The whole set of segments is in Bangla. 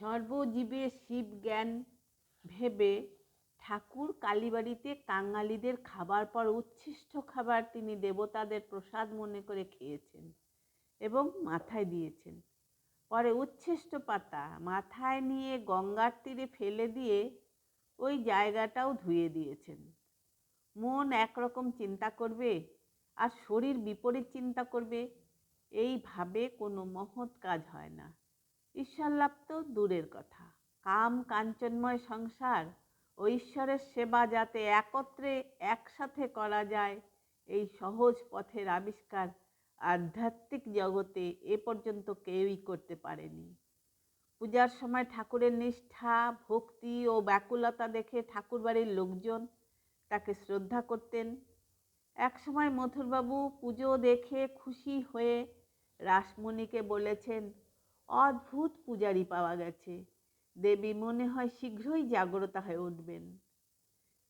সর্বজীবে শিব জ্ঞান ভেবে ঠাকুর কালীবাড়িতে কাঙালিদের খাবার পর উচ্ছিষ্ট খাবার তিনি দেবতাদের প্রসাদ মনে করে খেয়েছেন এবং মাথায় দিয়েছেন। পরে উচ্ছিষ্ট পাতা মাথায় নিয়ে গঙ্গার তীরে ফেলে দিয়ে ওই জায়গাটাও ধুয়ে দিয়েছেন। মন একরকম চিন্তা করবে আর শরীর বিপরীত চিন্তা করবে। এইভাবে কোনো মহৎ কাজ হয় না। ঈশ্বর লাভ তো দূরের কথা। কাম কাঞ্চনময় সংসার ও ঈশ্বরের সেবা যাতে একত্রে একসাথে করা যায়, এই সহজ পথের আবিষ্কার আধ্যাত্মিক জগতে এ পর্যন্ত কেউই করতে পারেনি। পূজার সময় ঠাকুরের নিষ্ঠা, ভক্তি ও ব্যাকুলতা দেখে ঠাকুরবাড়ির লোকজন তাকে শ্রদ্ধা করতেন। একসময় মথুরবাবু পুজো দেখে খুশি হয়ে রাসমণিকে বলেছেন অদ্ভুত পূজারি পাওয়া গেছে। দেবী মনে হয় শীঘ্রই জাগ্রত হয়ে উঠবেন।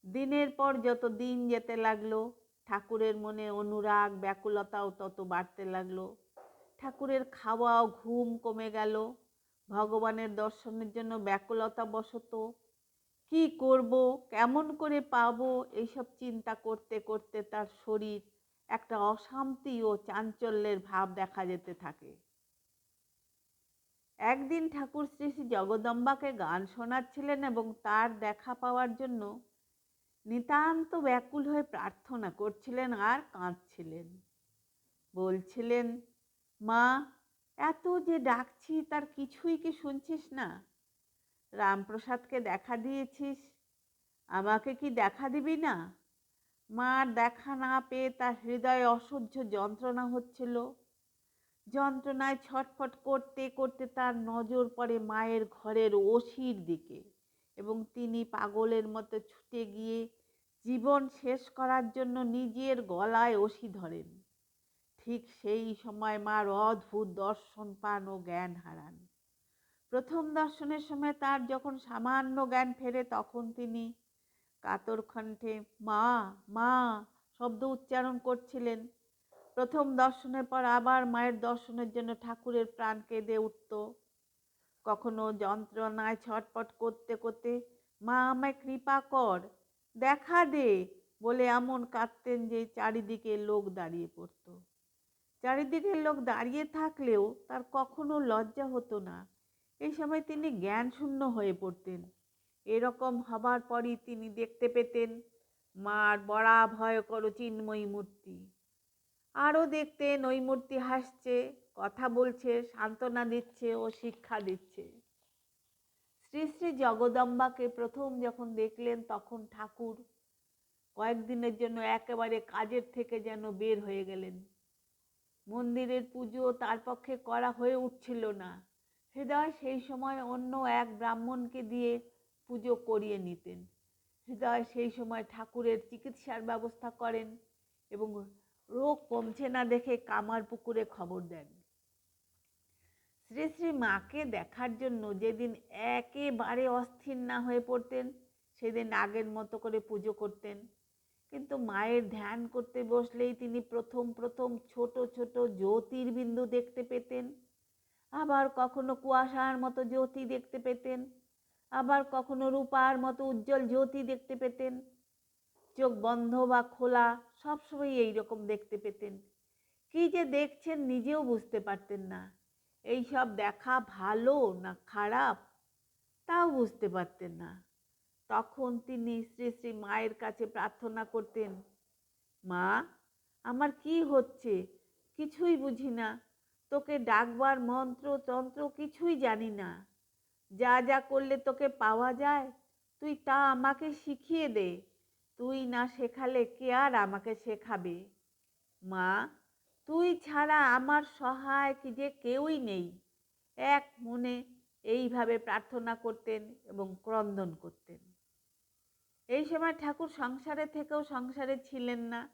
দিনের পর যত দিন যেতে লাগল, ঠাকুরের মনে অনুরাগ, ব্যাকুলতাও তত বাড়তে লাগল। ঠাকুরের খাওয়া ও ঘুম কমে গেল। ভগবানের দর্শনের জন্য ব্যাকুলতা বশত কি করব, কেমন করে পাবো, এইসব চিন্তা করতে করতে তার শরীর একটা অশান্তি ও চাঞ্চল্যের ভাব দেখা যেতে থাকে। একদিন ঠাকুর শ্রী শ্রী জগদম্বাকে গান শোনাচ্ছিলেন এবং তার দেখা পাওয়ার জন্য নিতান্ত ব্যাকুল হয়ে প্রার্থনা করছিলেন আর কাঁদছিলেন। বলছিলেন, মা, এত যে ডাকছি তার কিছুই কি শুনছিস না? রামপ্রসাদকে দেখা দিয়েছিস? আমাকে কি দেখা দিবি না? মার দেখা না পেয়ে তার হৃদয়ে অসহ্য যন্ত্রণা হচ্ছিল। যন্ত্রণায় ছটফট করতে করতে তার নজর পড়ে মায়ের ঘরের ওসির দিকে এবং তিনি পাগলের মতো ছুটে গিয়ে জীবন শেষ করার জন্য নিজের গলায় ওসি ধরেন। ঠিক সেই সময় মার অদ্ভুত দর্শন পান ও জ্ঞান হারান। প্রথম দর্শনের সময় তার যখন সামান্য জ্ঞান ফেরে তখন তিনি কাতর কণ্ঠে মা মা, শব্দ উচ্চারণ করছিলেন। প্রথম দর্শনের পর আবার মায়ের দর্শনের জন্য ঠাকুরের প্রাণ কেঁদে উঠত। কখনো যন্ত্রণায় ছটপট করতে করতে, মা, আমায় কৃপা কর, দেখা দে, বলে এমন কাঁদতেন যে চারিদিকে লোক দাঁড়িয়ে পড়ত। চারিদিকে লোক দাঁড়িয়ে থাকলেও তার কখনো লজ্জা হতো না। এই সময় তিনি জ্ঞান শূন্য হয়ে পড়তেন। এরকম হবার পরই তিনি দেখতে পেতেন, মার বড়া ভয়কর চিন্ময়ী মূর্তি। আরও দেখতে নৈমূর্তি হাসছে, কথা বলছে, সান্ত্বনা দিচ্ছে ও শিক্ষা দিচ্ছে। শ্রী শ্রী জগদম্বাকে প্রথম যখন দেখলেন, তখন ঠাকুর কয়েকদিনের জন্য একেবারে কাজের থেকে যেন বের হয়ে গেলেন। মন্দিরের পুজো তার পক্ষে করা হয়ে উঠছিল না। হৃদয় সেই সময় অন্য এক ব্রাহ্মণকে দিয়ে পুজো করিয়ে নিতেন। হৃদয় সেই সময় ঠাকুরের চিকিৎসার ব্যবস্থা করেন এবং রোগ কমছে না দেখে কামার পুকুরে খবর দেন। শ্রী শ্রী মাকে দেখার জন্য যেদিন একেবারে অস্থির না হয়ে পড়তেন, সেদিন আগের মতো করে পুজো করতেন। কিন্তু মায়ের ধ্যান করতে বসলেই তিনি প্রথম প্রথম ছোট ছোট জ্যোতির্বিন্দু দেখতে পেতেন। আবার কখনো কুয়াশার মতো জ্যোতি দেখতে পেতেন। আবার কখনো রূপার মতো উজ্জ্বল জ্যোতি দেখতে পেতেন। চোখ বন্ধ বা খোলা সবসময় এইরকম দেখতে পেতেন। কি যে দেখছেন নিজেও বুঝতে পারতেন না। এই সব দেখা ভালো না খারাপ? তাও বুঝতে পারতেন না। তখন তিনি শ্রী শ্রী মায়ের কাছে প্রার্থনা করতেন, মা, আমার কি হচ্ছে? কিছুই বুঝি না। তোকে ডাকবার মন্ত্র, তন্ত্র কিছুই জানি না। যা যা করলে তোকে পাওয়া যায়, তুই তা আমাকে শিখিয়ে দে। তুই না শেখালে কে আর আমাকে শেখাবে? মা, তুই ছাড়া আমার সহায় কি যে কেউই নেই। এক মনে এইভাবে প্রার্থনা করতেন এবং ক্রন্দন করতেন। এই সময় ঠাকুর সংসারে থেকেও সংসারে ছিলেন না।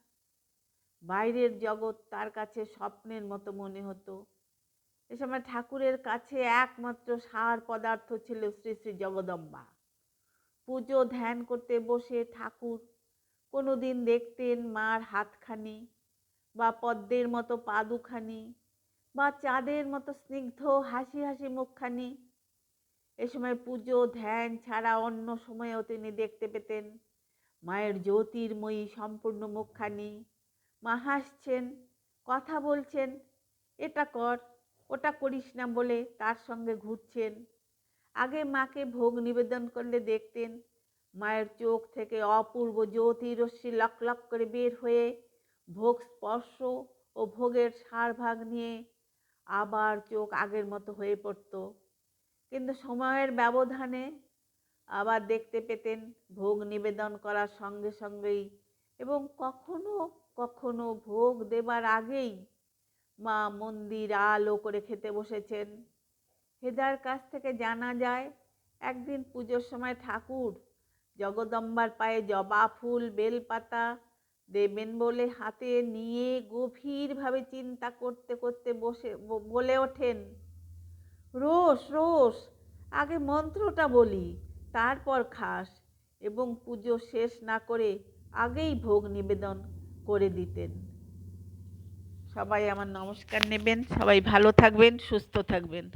বাইরের জগৎ তার কাছে স্বপ্নের মতো মনে হতো। এ সময় ঠাকুরের কাছে একমাত্র সার পদার্থ ছিল শ্রী শ্রী জগদম্বা। পুজো, ধ্যান করতে বসে ঠাকুর কোনো দিন দেখতেন মার হাতখানি বা পদ্মের মতো পা দুখানি বা চাঁদের মতো স্নিগ্ধ হাসি হাসি মুখখানি। এ সময় পুজো, ধ্যান ছাড়া অন্য সময়েও তিনি দেখতে পেতেন। মায়ের জ্যোতির্ময়ী সম্পূর্ণ মুখখানি। মা হাসছেন, কথা বলছেন, এটা কর, ওটা করিস না বলে তার সঙ্গে ঘুরছেন। আগে মাকে ভোগ নিবেদন করলে দেখতেন মায়ের চোখ থেকে অপূর্ব জ্যোতি রশ্মি লক লক করে বের হয়ে ভোগ স্পর্শ ও ভোগের সার ভাগ নিয়ে আবার চোখ আগের মতো হয়ে পড়ত। কিন্তু সময়ের ব্যবধানে আবার দেখতে পেতেন ভোগ নিবেদন করার সঙ্গে সঙ্গেই এবং কখনো কখনো ভোগ দেবার আগেই মা মন্দির আলো করে খেতে বসেছেন। হেদার কাছ থেকে জানা যায়, একদিন পুজোর সময় ঠাকুর জগদম্বার পায়ে জবা ফুল, বেলপাতা দেবেন বলে হাতে নিয়ে গভীরভাবে চিন্তা করতে করতে বসে বলে ওঠেন। রোস রোস আগে মন্ত্রটা বলি, তারপর খাস। এবং পুজো শেষ না করে আগেই ভোগ নিবেদন করে দিতেন। সবাই আমার নমস্কার নেবেন, সবাই ভালো থাকবেন, সুস্থ থাকবেন।